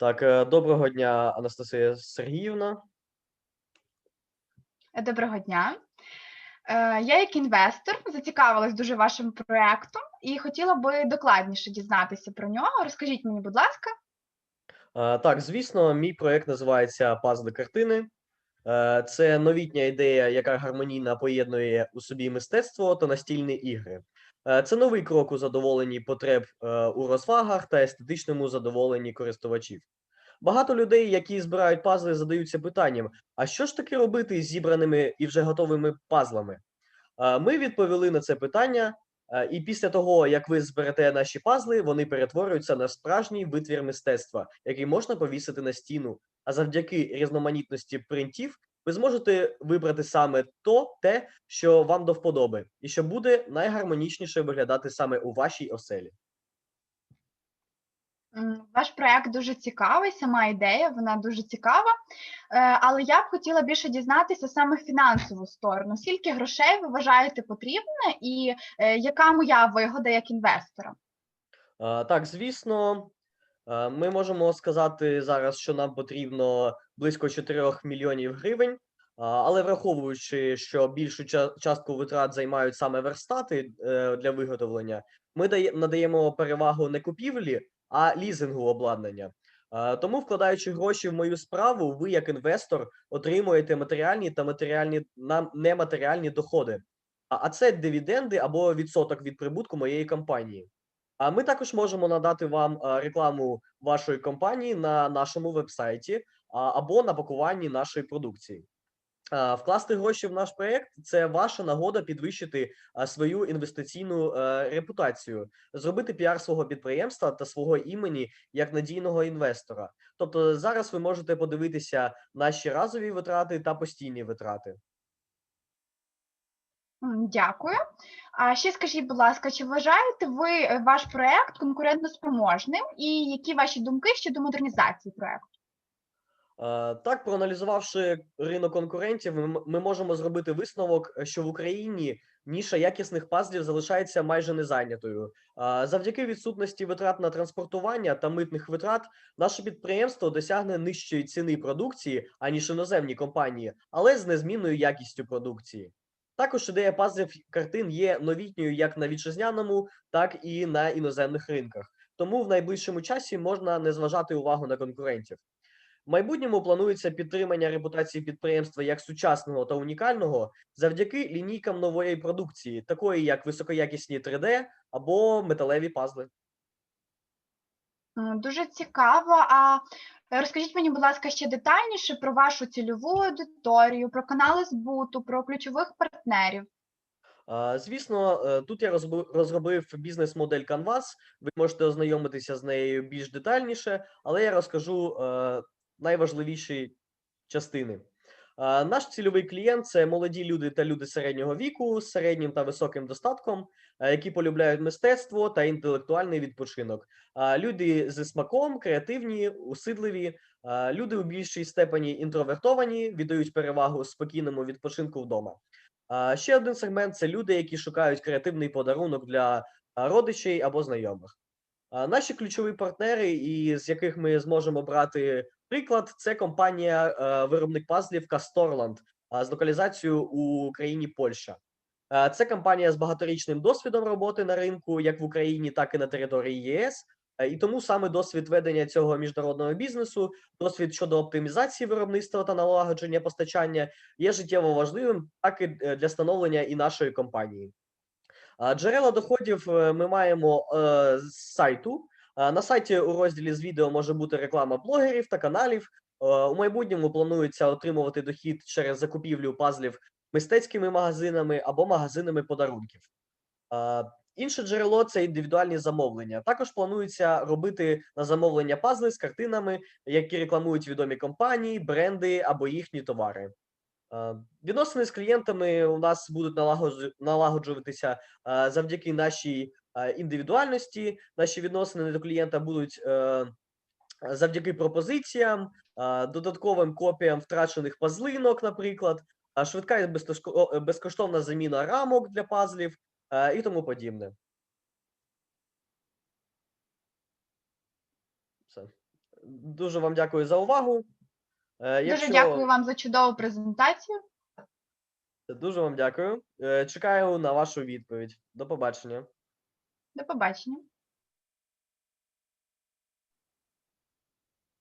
Так, е, доброго дня, Анастасія Сергіївна. Доброго дня. Е, Я як інвестор зацікавилась дуже вашим проектом і хотіла би докладніше дізнатися про нього. Розкажіть мені, будь ласка. Е, Так, звісно, мій проєкт називається Пазли картини. Е, Це новітня ідея, яка гармонійно поєднує у собі мистецтво та настільні ігри. Е, Це новий крок у задоволенні потреб е, у розвагах та естетичному задоволенні користувачів. Багато людей, які збирають пазли, задаються питанням: а що ж таки робити з зібраними і вже готовими пазлами? Е, Ми відповіли на це питання, і після того, як ви зберете наші пазли, вони перетворюються на справжній витвір мистецтва, який можна повісити на стіну. А завдяки різноманітності принтів ви зможете вибрати саме то, те, що вам до вподоби, і що буде найгармонічніше виглядати саме у вашій оселі. Ваш проект дуже цікавий, сама ідея, вона дуже цікава. Е, Але я б хотіла більше дізнатися саме фінансову сторону. Скільки грошей ви вважаєте потрібне, і е, яка моя вигода як інвестора? Так, звісно, ми можемо сказати зараз, що нам потрібно близько 4 мільйонів гривень, але враховуючи, що більшу ча- частку витрат займають саме верстати е, для виготовлення, ми надаємо перевагу не купівлі, а лізингу обладнання. Тому, вкладаючи гроші в мою справу, ви, як інвестор, отримуєте матеріальні та матеріальні нематеріальні доходи. А це дивіденди або відсоток від прибутку моєї компанії. А ми також можемо надати вам рекламу вашої компанії на нашому вебсайті або на пакуванні нашої продукції. Вкласти гроші в наш проєкт – це ваша нагода підвищити свою інвестиційну е, репутацію, зробити піар свого підприємства та свого імені як надійного інвестора. Тобто зараз ви можете подивитися наші разові витрати та постійні витрати. Дякую. А ще скажіть, будь ласка, чи вважаєте ви е, ваш проект конкурентноспроможним, і які ваші думки щодо модернізації проекту? Е, Так, проаналізувавши ринок конкурентів, ми, можемо зробити висновок, е, що в Україні ніша якісних пазлів залишається майже незайнятою. А Завдяки відсутності витрат на транспортування та митних витрат, наше підприємство досягне нижчої ціни продукції, аніж іноземні компанії, але з незмінною якістю продукції. Також ідея пазлів картин є новітньою як на вітчизняному, так і на іноземних ринках. Тому в найближчому часі можна не зважати увагу на конкурентів. В майбутньому планується підтримання репутації підприємства як сучасного та унікального завдяки лінійкам нової продукції, такої як високоякісні 3D або металеві пазли. Дуже цікаво. А е, розкажіть мені, будь ласка, ще детальніше про вашу цільову аудиторію, про канали збуту, про ключових партнерів. Звісно, е, тут я розробив бізнес-модель Canvas. Ви можете ознайомитися з нею більш детальніше, але я розкажу е, найважливіші частини. Наш цільовий клієнт це молоді люди та люди середнього віку з середнім та високим достатком, які полюбляють мистецтво та інтелектуальний відпочинок. Люди зі смаком, креативні, усидливі, люди у більшій степені інтровертовані, віддають перевагу спокійному відпочинку вдома. Ще один сегмент це люди, які шукають креативний подарунок для родичей або знайомих. Наші ключові партнери, і з яких ми зможемо брати приклад, це компанія е, виробник пазлів Castorland з локалізацією у країні Польща. Е, Це компанія з багаторічним досвідом роботи на ринку, як в Україні, так і на території ЄС. Е, І тому саме досвід ведення цього міжнародного бізнесу, досвід щодо оптимізації виробництва та налагодження постачання є життєво важливим, так і для становлення і нашої компанії. Джерела доходів е, ми маємо е, з сайту. На сайті у розділі з відео може бути реклама блогерів та каналів. Е, У майбутньому планується отримувати дохід через закупівлю пазлів мистецькими магазинами або магазинами подарунків. Інше джерело це індивідуальні замовлення. Також планується робити на замовлення пазли з картинами, які рекламують відомі компанії, бренди або їхні товари. Е, Відносини з клієнтами у нас будуть налагоджуватися е, завдяки нашій е, індивідуальності. Наші відносини до клієнта будуть завдяки пропозиціям, додатковим копіям втрачених пазлинок, наприклад, швидка і безкоштовна заміна рамок для пазлів і тому подібне. Дуже вам дякую за увагу. Е, Дуже дякую вам за чудову презентацію. Дуже вам дякую. Е, Чекаю на вашу відповідь. До побачення. До побачення.